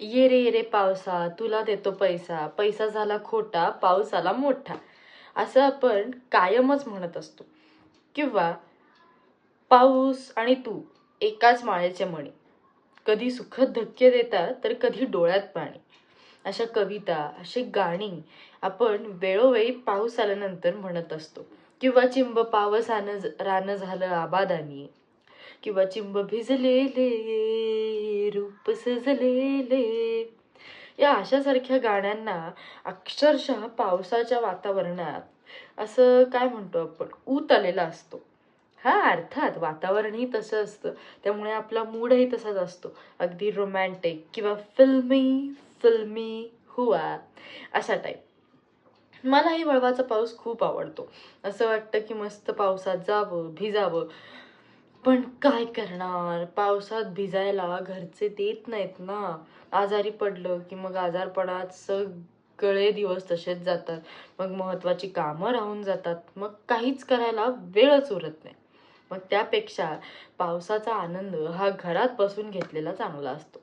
ये रे ये रे पावसा तुला देतो पैसा. पैसा झाला खोटा पाऊस आला मोठा. असं आपण कायमच म्हणत असतो. किंवा पाऊस आणि तू एकाच माळ्याचे मणी कधी सुखद धक्के देतात तर कधी डोळ्यात पाणी. अशा कविता अशी गाणी आपण वेळोवेळी पाऊस आल्यानंतर म्हणत असतो. किंवा चिंब पावसानं रानं झालं आबादानी. किंवा चिंब भिजलेले रूप सजलेले. या अशासारख्या गाण्यांना अक्षरशः पावसाच्या वातावरणात असं काय म्हणतो आपण? ऊत आलेला असतो. हा अर्थात वातावरणही तसं असतं. त्यामुळे आपला मूडही तसाच असतो. अगदी रोमॅन्टिक किंवा फिल्मी फिल्मी हुआ असा टाईप मलाही वळवाचा पाऊस खूप आवडतो. असं वाटतं की मस्त पावसात जावं भिजावं. पण काय करणार? पावसात भिजायला घरचे देत नाहीत ना. आजारी पडलं की मग आजारपणात सगळे दिवस तसेच जातात. मग महत्त्वाची कामं राहून जातात. मग काहीच करायला वेळच उरत नाही. मग त्यापेक्षा पावसाचा आनंद हा घरात बसून घेतलेला चांगला असतो.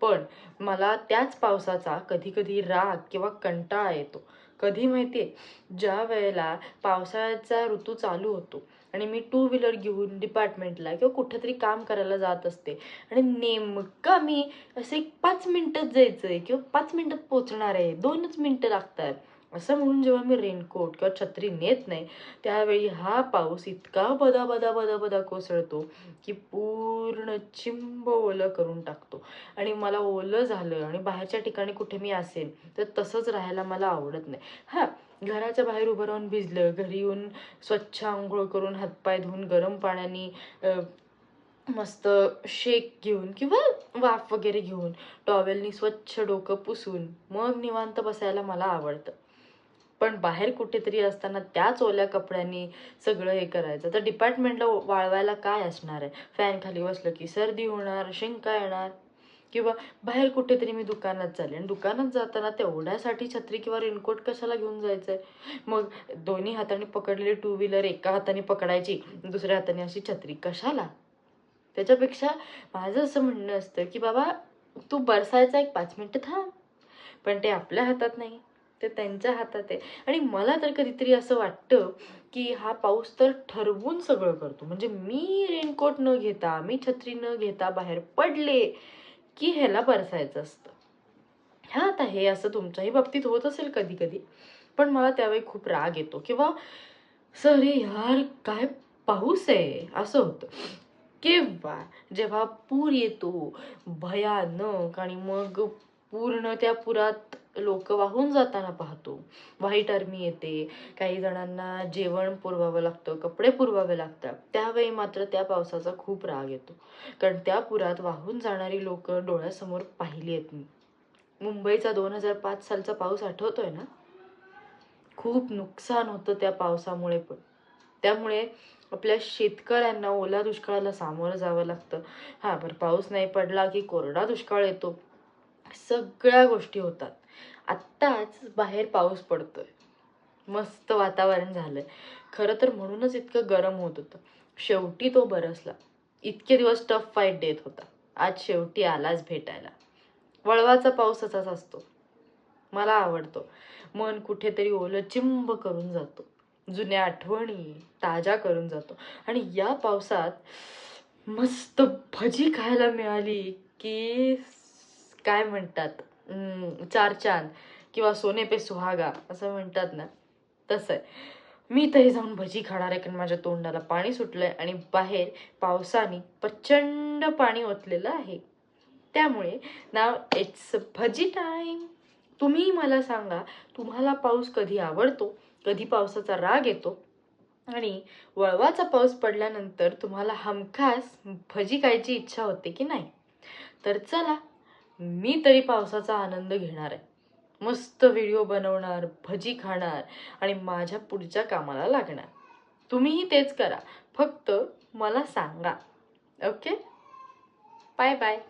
पण मला त्याच पावसाचा कधी कधी राग किंवा कंटाळा येतो. कधी माहिती आहे ज्या वेळेला पावसाळ्याचा ऋतू चालू होतो आणि मी टू व्हीलर घेऊन डिपार्टमेंटला किंवा कुठेतरी काम करायला जात असते आणि नेमका मी असे एक पाच मिनिटात जायचं आहे किंवा पाच मिनिटात पोचणार आहे दोनच मिनटं लागत आहेत असं म्हणून जेव्हा मी रेनकोट किंवा छत्री नेत नाही त्यावेळी हा पाऊस इतका बदा बदा बदा बदा कोसळतो की पूर्ण चिंब ओलं करून टाकतो. आणि मला ओलं झालं आणि बाहेरच्या ठिकाणी कुठे मी असेल तर तसंच राहायला मला आवडत नाही. हां घराच्या बाहेर उभं राहून भिजलं घरी येऊन स्वच्छ आंघोळ करून हातपाय धुवून गरम पाण्याने मस्त शेक घेऊन किंवा वाफ वगैरे घेऊन टॉवेलनी स्वच्छ डोकं पुसून मग निवांत बसायला मला आवडतं. पण बाहेर कुठेतरी असताना त्याच ओल्या कपड्यांनी सगळं हे करायचं. तर डिपार्टमेंटला वाळवायला काय असणार आहे? फॅन खाली बसलं की सर्दी होणार शिंका येणार किंवा बाहेर कुठेतरी मी दुकानात चालले आणि दुकानात जाताना तेवढ्यासाठी छत्री किंवा रेनकोट कशाला घेऊन जायचं आहे मग दोन्ही हाताने पकडलेली टू व्हीलर एका हाताने पकडायची दुसऱ्या हाताने अशी छत्री कशाला? त्याच्यापेक्षा माझं असं म्हणणं असतं की बाबा तू बरसायचा एक पाच मिनटं थांब. पण ते आपल्या हातात नाही. ते त्यांच्या हातात आहे. आणि मला तर कधीतरी असं वाटतं की हा पाऊस तर ठरवून सगळं करतो. म्हणजे मी रेनकोट न घेता मी छत्री न घेता बाहेर पडले की ह्याला बरसायचं असतं. हा आता हे असं तुमच्याही बाबतीत होत असेल कधी कधी पण मला त्यावेळी खूप राग येतो. किंवा सर यार काय पाऊस आहे? असं होतं. किंवा जेव्हा पूर येतो भयानक आणि मग पूर्ण त्या पुरात लोक वाहून जाताना पाहतो. व्हाईट आर्मी येते काही जणांना जेवण पुरवावं लागतं कपडे पुरवावे लागतात. त्यावेळी मात्र त्या पावसाचा खूप राग येतो. कारण त्या पुरात वाहून जाणारी लोक डोळ्यासमोर पाहिली आहेत मी मुंबईचा दोन हजार पाच सालचा पाऊस आठवतोय ना? खूप नुकसान होतं त्या पावसामुळे पण. त्यामुळे आपल्या शेतकऱ्यांना ओला दुष्काळाला सामोरं जावं लागतं. हां बरं पाऊस नाही पडला की कोरडा दुष्काळ येतो. सगळ्या गोष्टी होतात. आत्ताच बाहेर पाऊस पडतोय. मस्त वातावरण झालंय. खरं तर म्हणूनच इतकं गरम होत होतं. शेवटी तो बरसला. इतके दिवस टफ फाईट देत होता. आज शेवटी आलाच भेटायला. वळवाचा पाऊस असाच असतो. मला आवडतो. मन कुठेतरी ओलं चिंब करून जातो. जुन्या आठवणी ताज्या करून जातो. आणि या पावसात मस्त भजी खायला मिळाली की काय म्हणतात? चार चांद किंवा सोने पे सुहागा असं म्हणतात ना तसं आहे. मी तरी जाऊन भजी खाणार आहे कारण माझ्या तोंडाला पाणी सुटलंय आणि बाहेर पावसाने प्रचंड पाणी ओतलेलं आहे. त्यामुळे नाव इट्स भजी टाईम तुम्ही मला सांगा तुम्हाला पाऊस कधी आवडतो? कधी पावसाचा राग येतो? आणि वळवाचा पाऊस पडल्यानंतर तुम्हाला हमखास भजी खायची इच्छा होते की नाही? तर चला मी तरी पावसाचा आनंद घेणार आहे. मस्त व्हिडिओ बनवणार भजी खाणार आणि माझ्या पुढच्या कामाला लागणार. तुम्हीही तेच करा. फक्त मला सांगा. ओके? Bye bye.